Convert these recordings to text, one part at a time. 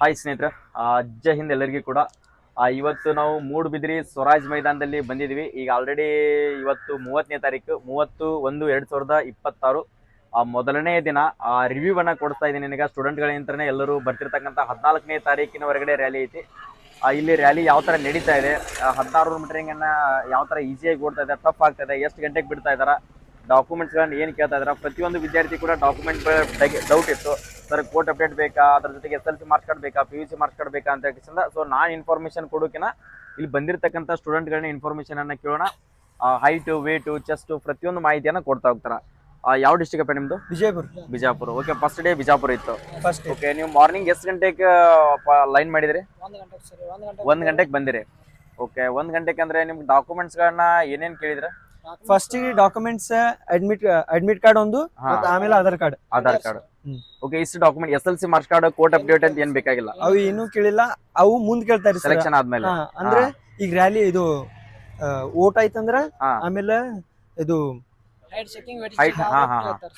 Hi ಸ್ನೇಹಿತರೆ. ಅಜ್ಜ ಹಿಂದೆ ಎಲ್ಲರಿಗೂ ಕೂಡ ಇವತ್ತು ನಾವು ಮೂಡುಬಿದಿರಿ ಸ್ವರಾಜ್ ಮೈದಾನದಲ್ಲಿ ಬಂದಿದ್ವಿ ಈಗ ಆಲ್ರೆಡಿ ಇವತ್ತು ಮೂವತ್ತನೇ ತಾರೀಕು ಮೂವತ್ತು ಒಂದು ಎರಡು ಸಾವಿರದ ಇಪ್ಪತ್ತಾರು. ಮೊದಲನೇ ದಿನ, ಆ ರಿವ್ಯೂ ಅನ್ನ ಕೊಡ್ತಾ ಇದ್ದೀನಿ ನಿನಗೆ. ಸ್ಟೂಡೆಂಟ್ಗಳಿಂದನೇ ಎಲ್ಲರೂ ಬರ್ತಿರ್ತಕ್ಕಂಥ ಹದಿನಾಲ್ಕನೇ ಹೊರಗಡೆ ರ್ಯಾಲಿ ಐತಿ. ಇಲ್ಲಿ ರ್ಯಾಲಿ ಯಾವ ತರ ನಡೀತಾ ಇದೆ? ಹದಿನಾರು ಮೀಟರಿಂಗನ್ನು ಯಾವ ತರ ಈಸಿಯಾಗಿ ಓಡ್ತಾ ಇದೆ ಟಫ್ ಆಗ್ತಾ ಇದೆ, ಎಷ್ಟು ಗಂಟೆಗೆ ಬಿಡ್ತಾ ಇದಾರ ಡಾಕ್ಯುಮೆಂಟ್ಸ್ ಏನು ಏನ್ ಕೇಳ್ತಾ ಇದಾರ ಪ್ರತಿಯೊಂದು ವಿದ್ಯಾರ್ಥಿ ಕೂಡ ಡಾಕ್ಯುಮೆಂಟ್ ಬಗ್ಗೆ ಡೌಟ್ ಇತ್ತು. ಸರ್ ಕೋರ್ಟ್ ಅಪ್ಡೇಟ್ ಬೇಕಾ? ಅದ್ರ ಜೊತೆಗೆ S L C marks card ಬೇಕಾ? P U C marks card ಬೇಕಾ ಅಂತ ಹೇಳಿ ಸೊ ನಾನು ಇನ್ಫಾರ್ಮೇಷನ್ ಕೊಡೋಕಿನ ಇಲ್ಲಿ ಬಂದಿರತಕ್ಕಂಥ ಸ್ಟೂಡೆಂಟ್ಗಳನ್ನ ಇನ್ಫಾರ್ಮೇಷನ್ ಅನ್ನ ಕೇಳೋಣ. ಹೈಟು ವೇಟು ಚೆಸ್ಟು ಪ್ರತಿಯೊಂದು ಮಾಹಿತಿಯನ್ನ ಕೊಡ್ತಾ ಹೋಗ್ತಾರ. ಯಾವ ಡಿಸ್ಟಿಕ್ ಅಪ್ಪ ನಿಮ್ದು? Bijapur. Bijapur. Okay first day Bijapur ಇತ್ತು. ಓಕೆ ನೀವು ಮಾರ್ನಿಂಗ್ ಎಷ್ಟು ಗಂಟೆಗೆ ಲೈನ್ ಮಾಡಿದ್ರಿ? ಒಂದು ಗಂಟೆಗೆ ಬಂದಿರಿ. ಓಕೆ ಒಂದ್ ಗಂಟೆಗೆ ಅಂದ್ರೆ ನಿಮ್ಗೆ ಡಾಕ್ಯುಮೆಂಟ್ಸ್ ಏನೇನು ಏನೇನ್ ಕೇಳಿದ್ರ? First documents admit admit card ಒಂದು ಆಮೇಲೆ Aadhaar card Aadhaar card okay ಇಷ್ಟು document S L C marks card court update ಅಂತ ಏನ್ ಬೇಕಾಗಿಲ್ಲ. ಅವು ಏನೂ ಕೇಳಿಲ್ಲ ಅವು ಮುಂದ್ ಕೇಳ್ತಾರೆ ಸೆಲೆಕ್ಷನ್ ಆದ್ಮೇಲೆ. ಅಂದ್ರೆ ಈಗ ರ್ಯಾಲಿ ಇದು ಓಟ್ ಆಯ್ತಂದ್ರ. ಆಮೇಲೆ ಇದು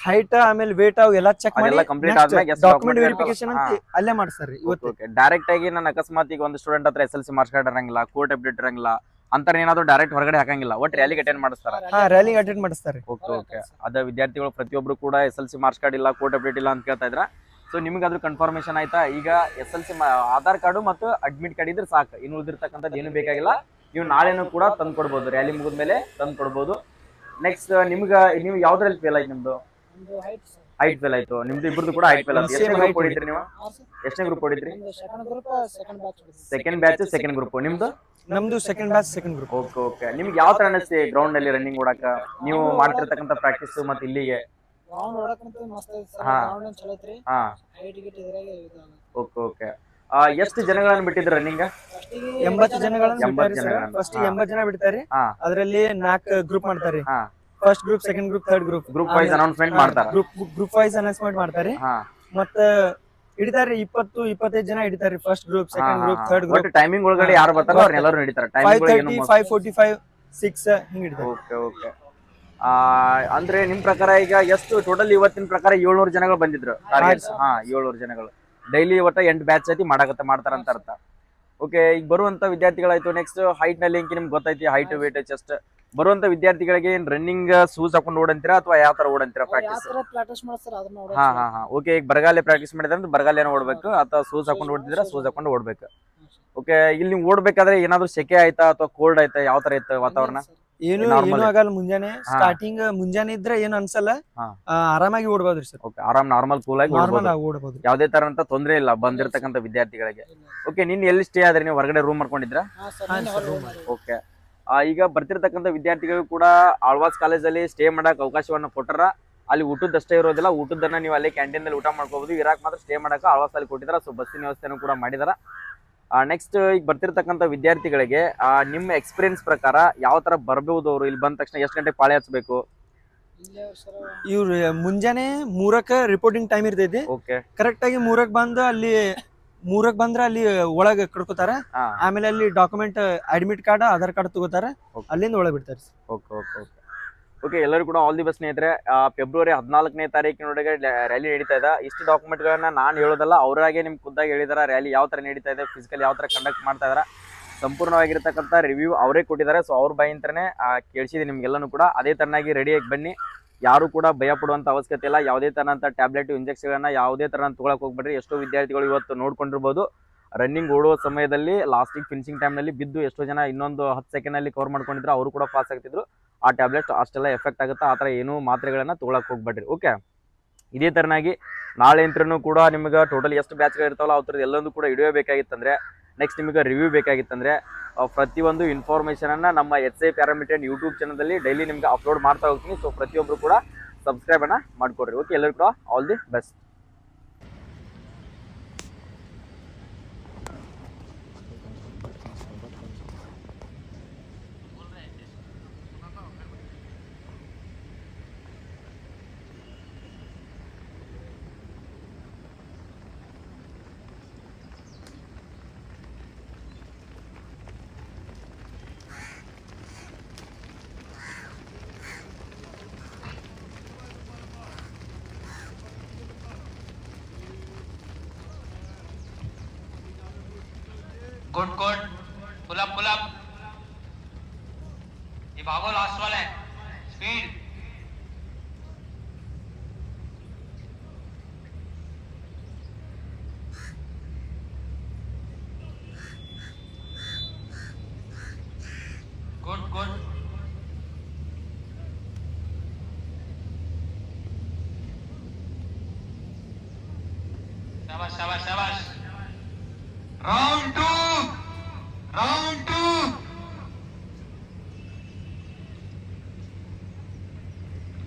ಹೈಟ್ ಆಮೇಲೆ ವೇಟ್ ಅವು ಎಲ್ಲ ಚೆಕ್ ಮಾಡಿ ಆದ್ಮೇಲೆ ಡಾಕ್ಯುಮೆಂಟ್ ವೆರಿಫಿಕೇಶನ್ ಅಂತ ಅಲ್ಲೇ ಮಾಡ್ತಾರೆ ಇವತ್ತು. ಓಕೆ ಡೈರೆಕ್ಟ್ ಆಗಿ ನನ್ನ ಅಕಸ್ಮಾತ್ ಈಗ ಒಂದು ಸ್ಟೂಡೆಂಟ್ ಹತ್ರ S L C marks card ಇರಂಗಿಲ್ಲ ಕೋರ್ಟ್ ಅಪ್ಡೇಟ್ ಇರಂಗಿಲ್ಲ ಅಂತರ ಏನಾದ್ರು ಡೈರೆಕ್ಟ್ ಹೊರಗಡೆ ಹಾಕಂಗಿಲ್ಲ. ಒಟ್ ರ್ಯಾಲಿಗೆ ಅಟೆಂಡ್ ಮಾಡಿಸ್ತಾರ. ಹಾ ರ್ಯಾಲಿಗೆ ಅಟೆಂಡ್ ಮಾಡಿಸ್ತಾರೆ. ಓಕೆ ಓಕೆ ಅದ ವಿದ್ಯಾರ್ಥಿಗಳು ಪ್ರತಿಯೊಬ್ರು ಕೂಡ S L C marks card ಇಲ್ಲ ಕೋರ್ಟ್ ಅಪ್ಡೇಟ್ ಇಲ್ಲ ಅಂತ ಕೇಳ್ತಾ ಇದ್ರ. ಸೊ ನಿಮ್ಗೆ ಅದ್ರ ಕನ್ಫರ್ಮೇಶನ್ ಆಯ್ತಾ? ಈಗ S L C Aadhaar card ಮತ್ತು ಅಡ್ಮಿಟ್ ಕಾರ್ಡ್ ಇದ್ರೆ ಸಾಕು. ಇನ್ನು ಉಳಿದಿರ್ತಕ್ಕಂಥದ್ದು ಏನು ಬೇಕಾಗಿಲ್ಲ. ನೀವು ನಾಳೆನೂ ಕೂಡ ತಂದು ಕೊಡ್ಬೋದು ರ್ಯಾಲಿ ಮುಗಿದ್ಮೇಲೆ ತಂದು ಕೊಡ್ಬೋದು ನೆಕ್ಸ್ಟ್ ನಿಮ್ಗೆ ನೀವು ಯಾವ್ದ್ರಲ್ಲಿ ಫೇಲ್ ಆಯ್ತು ನಿಮ್ದು? ಒಂದು ಹೈಟ್ ಹೈಟ್ ಫೇಲ್ ಆಯ್ತು. ನಿಮ್ದು ಇಬ್ಬರದು ಕೂಡ ಹೈಟ್ ಫೇಲ್ ಆಯ್ತು. ಎಷ್ಟನೇ ಗ್ರೂಪ್ ಹೊಡಿದ್ರಿ ನೀವು? ಎಷ್ಟನೇ group ಹೊಡಿದ್ರಿ second group second batch second batch second group ನಿಮ್ದು? ನಮ್ದು second batch second group okay okay ನಿಮ್ಗೆ ಯಾವ ತರ ಅನಿಸ್ತಿ ಗ್ರೌಂಡ್ ಅಲ್ಲಿ ರನ್ನಿಂಗ್ ಓಡಾಕ? ನೀವು ಮಾಡ್ತಿರತಕ್ಕಂತ ಪ್ರಾಕ್ಟೀಸ್ ಮತ್ತೆ ಇಲ್ಲಿಗೆ? ಗ್ರೌಂಡ್ ಓಡಾಕಂತ ಮಸ್ತ್. ಐತಿ ಸರ್ ಹಾ. ರೌಂಡ್ ಒಂದು ಚಲೋ ಐತ್ರಿ. ಹಾ. ಹೈಟ್ ಗಿಟ್ ಇದ್ರಾಗೆ ಓಕೆ ಓಕೆ ಎಷ್ಟು ಜನಗಳನ್ನ ಬಿಟ್ಟಿದ್ರು ರನ್ನಿಂಗ್ ಫಸ್ಟಿಗೆ ಎಂಬತ್ತು ಜನಗಳನ್ನ ಎಂಬತ್ತು ಬಿಡ್ತಾರೆ ಸರ್ ಜನಗಳನ್ನ. ಫಸ್ಟ್ ಹಾ. ಎಂಬತ್ತು ಜನ ಬಿಡ್ತಾರೆ. ಹಾ. ಅದರಲ್ಲಿ ನಾಲ್ಕು ಗ್ರೂಪ್ ಮಾಡ್ತಾರೆ. ಹಾ. First group second group third group group wise announcement ಮಾಡ್ತಾರ. ಗ್ರೂಪ್ ಗ್ರೂಪ್ ವೈಸ್ ಅನೌನ್ಸ್ಮೆಂಟ್ ಮಾಡ್ತಾರೆ. ಹಾ. ಮತ್ತ ಹಿಡಿತಾರೆ ಇಪ್ಪತ್ತು ಇಪ್ಪತ್ತೈದು ಜನ ಹಿಡಿತಾರೆ first group second group third group timing ಒಳಗಡೆ ಯಾರು ಬರ್ತಾರೋ ಎಲ್ಲರೂ ಅವ್ರನ್ನೆಲ್ಲರೂ ನಡೀತಾರೆ five thirty five forty five six ಹಿಂಗ್ ಹಿಡಿತಾರೆ. Okay okay. ಅಂದ್ರೆ ನಿಮ್ ಪ್ರಕಾರ ಈಗ ಎಷ್ಟು ಟೋಟಲ್ ಇವತ್ತಿನ ಪ್ರಕಾರ ಏಳ್ನೂರು ಜನಗಳು ಬಂದಿದ್ರು? ಹಾ, ಏಳ್ನೂರು ಜನಗಳು. ಡೈಲಿ ಇವತ್ತ ಎಂಟು ಬ್ಯಾಚ್ ಐತಿ ಮಾಡ್ತಾರ ಅಂತ ಅರ್ಥ. ಓಕೆ ಈಗ ಬರುವಂತ ವಿದ್ಯಾರ್ಥಿಗಳಾಯ್ತು ನೆಕ್ಸ್ಟ್ ಹೈಟ್ನಲ್ಲಿ ನಿಮ್ಗೆ ಗೊತ್ತೈತಿ ಹೈಟ್ ವೇಟ್ ಚೆಸ್ಟ್ ಬರುವಂತ ವಿದ್ಯಾರ್ಥಿಗಳಿಗೆ ಏನ್ ರನ್ನಿಂಗ್ ಶೂಸ್ ಹಾಕೊಂಡು ಓಡಂತೀರಾ ಅಥವಾ ಯಾವ ತರ ಓಡಂತೀರಾ ಪ್ರಾಕ್ಟೀಸ್ ತರ ಪ್ರಾಕ್ಟೀಸ್ ಮಾಡ್ತಾರೆ ಅದನ್ನ ಹಾ ಹಾ ಹಾ. ಓಕೆ ಈಗ ಬರಗಾಲೆ ಪ್ರಾಕ್ಟೀಸ್ ಮಾಡಿದ್ರೆ ಅಂದ್ರೆ ಬರಗಾಲೇನ ಓಡ್ಬೇಕು ಅಥವಾ ಶೂಸ್ ಹಾಕೊಂಡು ಓಡ್ತಿದ್ರೆ ಶೂಸ್ ಹಾಕೊಂಡು ಓಡ್ಬೇಕು. ಓಕೆ ಇಲ್ಲಿ ನೀವು ಓಡ್ಬೇಕಾದ್ರೆ ಏನಾದ್ರು ಸೆಕೆ ಆಯ್ತಾ ಅಥವಾ ಕೋಲ್ಡ್ ಆಯ್ತಾ ಯಾವ ತರ ಇತ್ತು ವಾತಾವರಣ? ಏನು Normal ಏನು ಆಗಲ್ಲ ಮುಂಜಾನೆ ಹಾ. ಸ್ಟಾರ್ಟಿಂಗ್ ಮುಂಜಾನೆ ಇದ್ರೆ ಏನು ಅನ್ಸಲ್ಲ. ಹಾ. ಆ, ಆರಾಮಾಗಿ ಓಡ್ಬೋದ್ರಿ ಸರ್. ಓಕೆ ಆರಾಮ್ ನಾರ್ಮಲ್ ಕೂಲ್ ಆಗಿ ನಾರ್ಮಲ್ ಓಡ್ಬೋದು. ಆಗಿ ಓಡ್ಬೋದು ಯಾವುದೇ ತರಂತ ತೊಂದ್ರೆ ಇಲ್ಲ ಬಂದಿರತಕ್ಕಂತ ವಿದ್ಯಾರ್ಥಿಗಳಿಗೆ. ಓಕೆ ನಿನ್ ಎಲ್ಲಿ ಸ್ಟೇ ಆದ್ರೆ? ನೀವು ಹೊರಗಡೆ ರೂಮ್ ಮಾಡ್ಕೊಂಡಿದ್ರಾ ಹಾ ಹಾ, ನಿನ್ನೆ ಹೊರಗೆ ಓಕೆ ಈಗ ಬರ್ತಿರ್ತಕ್ಕಂಥ ವಿದ್ಯಾರ್ಥಿಗಳು ಕೂಡ ಆಳ್ವಾಸ್ ಕಾಲೇಜಲ್ಲಿ ಸ್ಟೇ ಮಾಡಕ್ ಅವಕಾಶವನ್ನ ಕೊಟ್ಟರ. ಅಲ್ಲಿ ಊಟದಷ್ಟೇ ಇರೋದಿಲ್ಲ. ಊಟದನ್ನ ನೀವು ಅಲ್ಲಿ ಕ್ಯಾಂಟೀನ್ ಅಲ್ಲಿ ಊಟ ಮಾಡ್ಕೋಬಹುದು ಇರಾಕ್ ಮಾತ್ರ ಸ್ಟೇ ಮಾಡೋಕೆ ಆಳ್ವಾಸ್ ಅಲ್ಲಿ ಕೊಟ್ಟಿದಾರ. ಸೊ ಬಸ್ಸಿನ ವ್ಯವಸ್ಥೆನೂ ಕೂಡ ಮಾಡಿದಾರ. ನೆಕ್ಸ್ಟ್ ಈಗ ಬರ್ತಿರ್ತಕ್ಕಂಥ ವಿದ್ಯಾರ್ಥಿಗಳಿಗೆ ನಿಮ್ಮ ಎಕ್ಸ್ಪೀರಿಯನ್ಸ್ ಪ್ರಕಾರ ಯಾವ ತರ ಬರಬಹುದು ಅವರು? ಇಲ್ಲಿ ಬಂದ ತಕ್ಷಣ ಎಷ್ಟು ಗಂಟೆ ಪಾಳೆ ಹಚ್ಚಬೇಕು ಇವ್ರು ಮುಂಜಾನೆ ಮೂರಕ್ಕೆ ರಿಪೋರ್ಟಿಂಗ್ ಟೈಮ್ ಇರ್ತೈತಿ. ಓಕೆ ಕರೆಕ್ಟ್ ಆಗಿ ಮೂರಕ್ ಬಂದು ಅಲ್ಲಿ ಮೂರಕ್ ಬಂದ್ರ ಅಲ್ಲಿ ಒಳಗೆ ಕಡ್ಕೋತಾರ. ಹಾ. ಆಮೇಲೆ ಅಲ್ಲಿ document admit card Aadhaar card ತಗೋತಾರ. Okay. ಅಲ್ಲಿಂದ ಒಳಗೆ ಬಿಡ್ತಾರೆ ಓಕೆ ಓಕೆ ಓಕೆ ಓಕೆ ಎಲ್ಲರೂ ಕೂಡ ಆಲ್ ದಿ ಬೆಸ್ಟ್ ಸ್ನೇಹಿತರೆ. ಆ, ಫೆಬ್ರವರಿ ಹದಿನಾಲ್ಕನೇ ತಾರೀಕಿನೊಳಗೆ ರ್ಯಾಲಿ ನಡೀತಾ ಇದೆ. ಇಷ್ಟು ಡಾಕ್ಯುಮೆಂಟ್ಗಳನ್ನ ನಾನು ಹೇಳೋದಲ್ಲ ಅವರಾಗೆ ನಿಮ್ಗೆ ಖುದ್ದಾಗಿ ಹೇಳಿದಾರೆ ರ್ಯಾಲಿ ಯಾವ ಥರ ನಡೀತಾ ಇದೆ ಫಿಸಿಕಲ್ ಯಾವ ಥರ ಕಂಡಕ್ಟ್ ಮಾಡ್ತಾ ಇದಾರೆ. ಸಂಪೂರ್ಣವಾಗಿರ್ತಕ್ಕಂಥ ರಿವ್ಯೂ ಅವರೇ ಕೊಟ್ಟಿದ್ದಾರೆ. ಸೊ ಅವ್ರ ಬಾಯಿಂತನೇ ಕೇಳಿಸಿದೆ ನಿಮ್ಗೆಲ್ಲನೂ ಕೂಡ. ಅದೇ ತರನಾಗಿ ರೆಡಿಯಾಗಿ ಬನ್ನಿ. ಯಾರು ಕೂಡ ಭಯ ಪಡುವಂತ ಅವಶ್ಯಕತೆ ಇಲ್ಲ. ಯಾವುದೇ ತರನಂತ ಟ್ಯಾಬ್ಲೆಟ್ ಇಂಜೆಕ್ಷನ್ ಯಾವುದೇ ತರ ತೊಗೊಳಕ್ಕೆ ಹೋಗ್ಬೇಡ್ರಿ. ಎಷ್ಟೋ ವಿದ್ಯಾರ್ಥಿಗಳು ಇವತ್ತು ನೋಡ್ಕೊಂಡಿರ್ಬೋದು. ರನ್ನಿಂಗ್ ಓಡುವ ಸಮಯದಲ್ಲಿ ಲಾಸ್ಟಿಗೆ ಫಿನಿಶಿಂಗ್ ಟೈಮ್ನಲ್ಲಿ ಬಿದ್ದು ಎಷ್ಟೋ ಜನ ಇನ್ನೊಂದು ಹತ್ತು ಸೆಕೆಂಡಲ್ಲಿ ಕವರ್ ಮಾಡ್ಕೊಂಡಿದ್ರು. ಅವರು ಕೂಡ ಪಾಸ್ ಆಗ್ತಿದ್ರು. ಆ ಟ್ಯಾಬ್ಲೆಟ್ ಅಷ್ಟೆಲ್ಲ ಎಫೆಕ್ಟ್ ಆಗುತ್ತೆ? ಆ ಥರ ಏನು ಮಾತ್ರೆಗಳನ್ನ ತೊಗೊಳಕ್ಕೆ ಹೋಗ್ಬೇಡ್ರಿ. ಓಕೆ ಇದೇ ತರನಾಗಿ ನಾಳೆ ಅಂತೂ ಕೂಡ ನಿಮಗೆ ಟೋಟಲ್ ಎಷ್ಟು ಬ್ಯಾಚ್ಗಳು ಇರ್ತಾವಲ್ಲ ಅವ್ರದ್ದು ಎಲ್ಲೊಂದು ಕೂಡ ಹಿಡಿಯಬೇಕಾಗಿತ್ತಂದ್ರೆ ನೆಕ್ಸ್ಟ್ ನಿಮಗೆ ರಿವ್ಯೂ ಬೇಕಾಗಿತ್ತಂದ್ರೆ ಪ್ರತಿಯೊಂದು ಇನ್ಫಾರ್ಮೇಷನನ್ನು ನಮ್ಮ ಎಸ್ ಐ ಪ್ಯಾರಾಮೀಟರ್ ಯೂಟ್ಯೂಬ್ ಚಾನಲಲ್ಲಿ ಡೈಲಿ ನಿಮ್ಗೆ ಅಪ್ಲೋಡ್ ಮಾಡ್ತಾ ಹೋಗ್ತೀನಿ. ಸೊ ಪ್ರತಿಯೊಬ್ಬರು ಕೂಡ ಸಬ್ಸ್ಕ್ರೈಬ್ ಅನ್ನ ಮಾಡ್ಕೊಡ್ರಿ. ಓಕೆ ಎಲ್ಲರೂ ಕೂಡ all the best good good. Pull up pull up ये भागो लास्ट वाला स्पीड गुड गुड शाबाश शाबाश शाबाश round two round two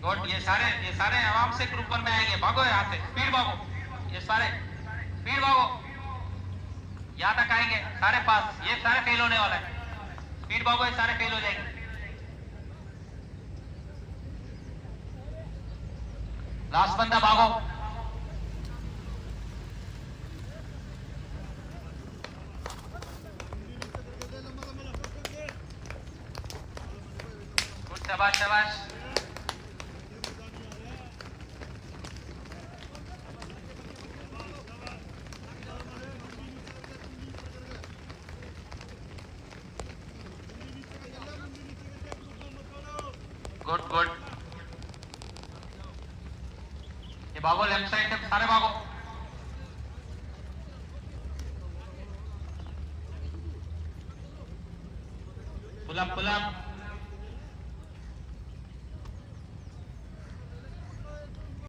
good, ये सारे ये सारे आराम से ग्रुप में आएँगे। भागो यहाँ से, पीर भागो ये सारे, पीर भागो यहाँ तक आएँगे। सारे पास, ये सारे फेल होने वाला है। स्पीड भागो ये सारे फेल हो जाएँगे। लास्ट बंदा भागो। शाबाश शाबाश। गुड गुड ये भागो लेफ़्ट साइड से सारे भागो। पुल अप पुल अप